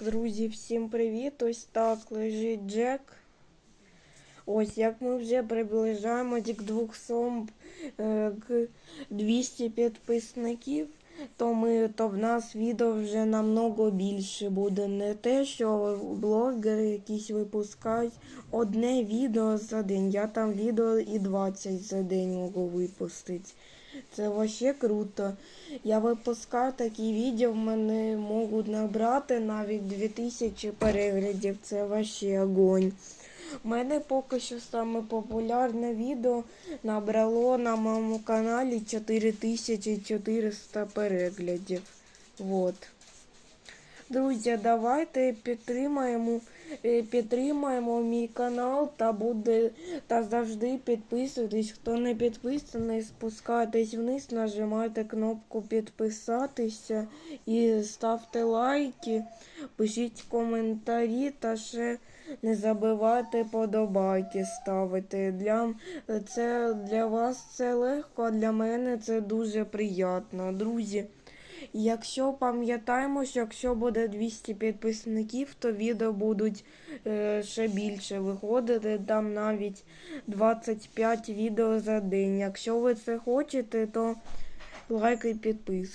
Друзі, всім привіт! Ось так лежить Джек. Ось як ми вже приближаємось к 200, е, к 200 підписників, то ми то в нас відео вже намного більше буде. Не те, що блогери якісь випускають одне відео за день. Я там відео і 20 за день можу випустити. Це вообще круто. Я випускаю такі відео, в мене можуть набрати навіть 2000 переглядів. Це вообще огонь. У мене поки що саме популярне відео набрало на моєму каналі 4400 переглядів. Вот. Друзі, давайте підтримаємо, е, підтримаємо мій канал та буде та завжди підписуйтесь. Хто не підписаний, спускайтесь вниз, нажимайте кнопку підписатися і ставте лайки, пишіть коментарі та ще не забувайте подобайки ставити. Для, це, для вас це легко, а для мене це дуже приємно. Друзі. Якщо пам'ятаємось, якщо буде 200 підписників, то відео будуть е, ще більше виходити, там навіть 25 відео за день. Якщо ви це хочете, то лайк і підписка.